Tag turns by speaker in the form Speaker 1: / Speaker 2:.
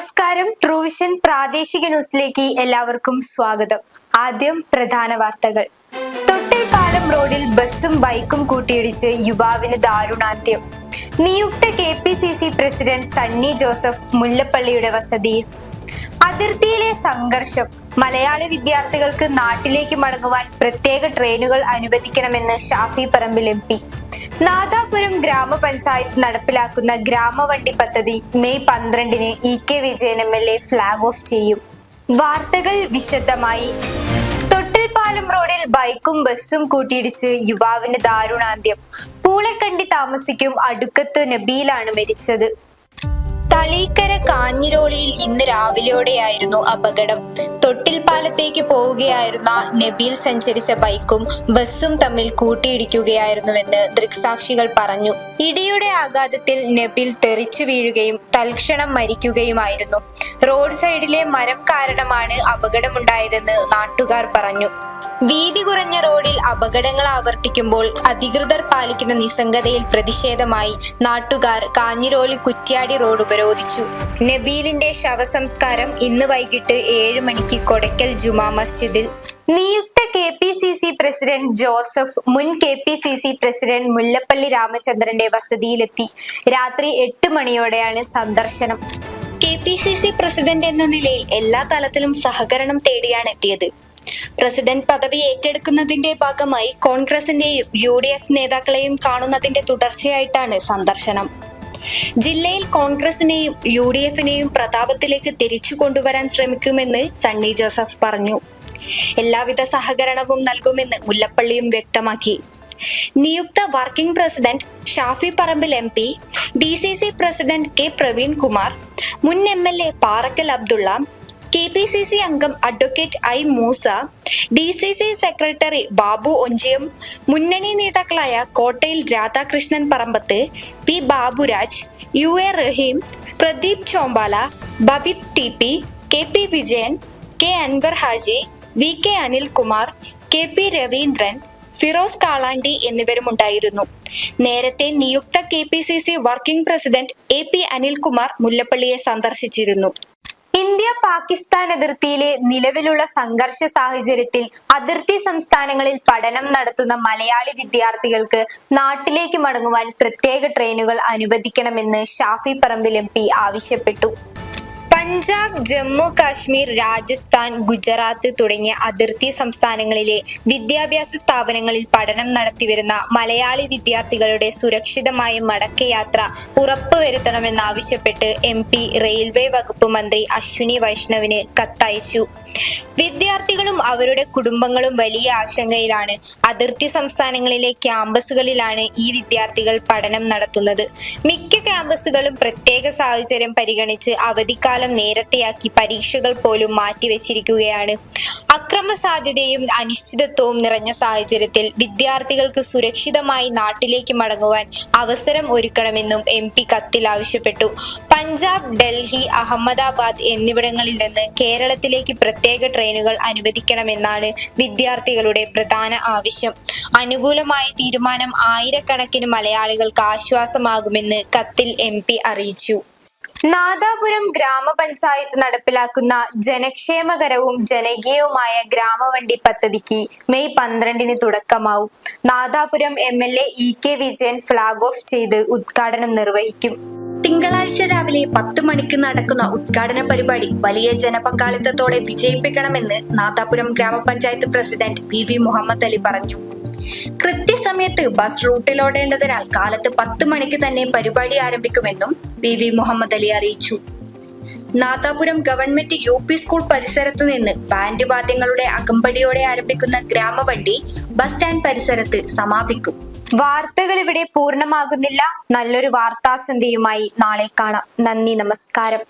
Speaker 1: നമസ്കാരം. ട്രൂവിഷൻ പ്രാദേശിക ന്യൂസിലേക്ക് എല്ലാവർക്കും സ്വാഗതം. ആദ്യം പ്രധാന വാർത്തകൾ. തൊട്ടേക്കാലം റോഡിൽ ബസ്സും ബൈക്കും കൂട്ടിയിടിച്ച് യുവാവിന് ദാരുണാന്ത്യം. നിയുക്ത K P C C president Sunny Joseph മുല്ലപ്പള്ളിയുടെ വസതിയിൽ അതിർത്തിയിലെ സംഘർഷം മലയാളി വിദ്യാർത്ഥികൾക്ക് നാട്ടിലേക്ക് മടങ്ങുവാൻ പ്രത്യേക ട്രെയിനുകൾ അനുവദിക്കണമെന്ന് ഷാഫി പറമ്പിൽ എം പി. നാദാപുരം ഗ്രാമപഞ്ചായത്ത് നടപ്പിലാക്കുന്ന ഗ്രാമവണ്ടി പദ്ധതി മെയ് പന്ത്രണ്ടിന് E K Vijayan M L A flag off ചെയ്യും. വാർത്തകൾ വിശദമായി. തൊട്ടിൽപ്പാലം റോഡിൽ ബൈക്കും ബസ്സും കൂട്ടിയിടിച്ച് യുവാവിന് ദാരുണാന്ത്യം. പൂളക്കണ്ടി താമസിക്കും അടുക്കത്ത് നബീലാണ് മരിച്ചത്. തളീക്കര കാഞ്ഞിരോളിയിൽ ഇന്ന് രാവിലെയോടെയായിരുന്നു അപകടം. തൊട്ടിൽ പാലത്തേക്ക് പോവുകയായിരുന്ന നബീൽ സഞ്ചരിച്ച ബൈക്കും ബസ്സും തമ്മിൽ കൂട്ടിയിടിക്കുകയായിരുന്നുവെന്ന് ദൃക്സാക്ഷികൾ പറഞ്ഞു. ഇടിയുടെ ആഘാതത്തിൽ നബീൽ തെറിച്ചു വീഴുകയും തൽക്ഷണം മരിക്കുകയുമായിരുന്നു. റോഡ് സൈഡിലെ മരം കാരണമാണ് അപകടമുണ്ടായതെന്ന് നാട്ടുകാർ പറഞ്ഞു. വീതി കുറഞ്ഞ റോഡിൽ അപകടങ്ങൾ ആവർത്തിക്കുമ്പോൾ അധികൃതർ പാലിക്കുന്ന നിസ്സംഗതയിൽ പ്രതിഷേധമായി നാട്ടുകാർ കാഞ്ഞിരോലി കുറ്റ്യാടി റോഡ് ഉപരോധിച്ചു. നബീലിന്റെ ശവസംസ്കാരം ഇന്ന് വൈകിട്ട് ഏഴ് മണിക്ക് കൊടക്കൽ ജുമാ മസ്ജിദിൽ. നിയുക്ത K P C C president Joseph മുൻ K P C C president Mullappally രാമചന്ദ്രന്റെ വസതിയിലെത്തി. രാത്രി എട്ട് മണിയോടെയാണ് സന്ദർശനം. K P C C president എന്ന നിലയിൽ എല്ലാ തലത്തിലും സഹകരണം തേടിയാണ് എത്തിയത്. പ്രസിഡന്റ് പദവി ഏറ്റെടുക്കുന്നതിന്റെ ഭാഗമായി കോൺഗ്രസിന്റെയും യു ഡി എഫ് നേതാക്കളെയും കാണുന്നതിന്റെ തുടർച്ചയായിട്ടാണ് സന്ദർശനം. ജില്ലയിൽ കോൺഗ്രസിനെയും യു ഡി എഫിനെയും പ്രതാപത്തിലേക്ക് തിരിച്ചു കൊണ്ടുവരാൻ ശ്രമിക്കുമെന്ന് സണ്ണി ജോസഫ് പറഞ്ഞു. എല്ലാവിധ സഹകരണവും നൽകുമെന്ന് മുല്ലപ്പള്ളിയും വ്യക്തമാക്കി. നിയുക്ത working president Shafi Parambil M P D C C president K Praveen Kumar മുൻ M L A Parakkal Abdulla K P C C അംഗം advocate I Moosa D C C secretary Babu Onchiyam മുന്നണി നേതാക്കളായ Kottayil Radhakrishnan Parambath P Baburaj U A Rahim Pradeep Chombala Babith T P K P Vijayan K Anwar Haji V K Anilkumar K P Raveendran Firoz Kalandi എന്നിവരുമുണ്ടായിരുന്നു. നേരത്തെ നിയുക്ത K P C C working president A P Anilkumar മുല്ലപ്പള്ളിയെ സന്ദർശിച്ചിരുന്നു. പാകിസ്ഥാൻ അതിർത്തിയിലെ നിലവിലുള്ള സംഘർഷ സാഹചര്യത്തിൽ അതിർത്തി സംസ്ഥാനങ്ങളിൽ പഠനം നടത്തുന്ന മലയാളി വിദ്യാർത്ഥികൾക്ക് നാട്ടിലേക്ക് മടങ്ങുവാൻ പ്രത്യേക ട്രെയിനുകൾ അനുവദിക്കണമെന്ന് ഷാഫി പറമ്പിൽ എം ആവശ്യപ്പെട്ടു. പഞ്ചാബ് ജമ്മു കാശ്മീർ രാജസ്ഥാൻ ഗുജറാത്ത് തുടങ്ങിയ അതിർത്തി സംസ്ഥാനങ്ങളിലെ വിദ്യാഭ്യാസ സ്ഥാപനങ്ങളിൽ പഠനം നടത്തിവരുന്ന മലയാളി വിദ്യാർത്ഥികളുടെ സുരക്ഷിതമായ മടക്കയാത്ര ഉറപ്പുവരുത്തണമെന്നാവശ്യപ്പെട്ട് എം പി റെയിൽവേ വകുപ്പ് മന്ത്രി അശ്വിനി വൈഷ്ണവിന് കത്തയച്ചു. വിദ്യാർത്ഥികളും അവരുടെ കുടുംബങ്ങളും വലിയ ആശങ്കയിലാണ്. അതിർത്തി സംസ്ഥാനങ്ങളിലെ ക്യാമ്പസുകളിലാണ് ഈ വിദ്യാർത്ഥികൾ പഠനം നടത്തുന്നത്. മിക്ക ക്യാമ്പസുകളും പ്രത്യേക സാഹചര്യം പരിഗണിച്ച് അവധിക്കാലം നേരത്തെയാക്കി പരീക്ഷകൾ പോലും മാറ്റിവെച്ചിരിക്കുകയാണ്. അക്രമ സാധ്യതയും അനിശ്ചിതത്വവും നിറഞ്ഞ സാഹചര്യത്തിൽ വിദ്യാർത്ഥികൾക്ക് സുരക്ഷിതമായി നാട്ടിലേക്ക് മടങ്ങുവാൻ അവസരം ഒരുക്കണമെന്നും എം പി കത്തിൽ ആവശ്യപ്പെട്ടു. പഞ്ചാബ് ഡൽഹി അഹമ്മദാബാദ് എന്നിവിടങ്ങളിൽ നിന്ന് കേരളത്തിലേക്ക് പ്രത്യേക ട്രെയിനുകൾ അനുവദിക്കണമെന്നാണ് വിദ്യാർത്ഥികളുടെ പ്രധാന ആവശ്യം. അനുകൂലമായ തീരുമാനം ആയിരക്കണക്കിന് മലയാളികൾക്ക് ആശ്വാസമാകുമെന്ന് കത്തിൽ എം അറിയിച്ചു. നാദാപുരം ഗ്രാമപഞ്ചായത്ത് നടപ്പിലാക്കുന്ന ജനക്ഷേമകരവും ജനകീയവുമായ ഗ്രാമവണ്ടി പദ്ധതിക്ക് മെയ് പന്ത്രണ്ടിന് തുടക്കമാവും. Nadapuram M L A E K Vijayan flag off ചെയ്ത് ഉദ്ഘാടനം നിർവഹിക്കും.
Speaker 2: തിങ്കളാഴ്ച രാവിലെ പത്ത് മണിക്ക് നടക്കുന്ന ഉദ്ഘാടന പരിപാടി വലിയ ജനപങ്കാളിത്തത്തോടെ വിജയിപ്പിക്കണമെന്ന് നാദാപുരം ഗ്രാമപഞ്ചായത്ത് president V V Muhammad Ali പറഞ്ഞു. കൃത്യസമയത്ത് ബസ് റൂട്ടിലോടേണ്ടതിനാൽ കാലത്ത് പത്ത് മണിക്ക് തന്നെ പരിപാടി ആരംഭിക്കുമെന്നും വി വി മുഹമ്മദ് അലി അറിയിച്ചു. Nadapuram government U P school പരിസരത്ത് നിന്ന് ബാൻഡ് വാദ്യങ്ങളുടെ അകമ്പടിയോടെ ആരംഭിക്കുന്ന ഗ്രാമവണ്ടി ബസ് സ്റ്റാൻഡ് പരിസരത്ത് സമാപിക്കും.
Speaker 1: വാർത്തകൾ ഇവിടെ പൂർണമാകുന്നില്ല. നല്ലൊരു വാർത്താസന്ധ്യയുമായി നാളെ കാണാം. നന്ദി നമസ്കാരം.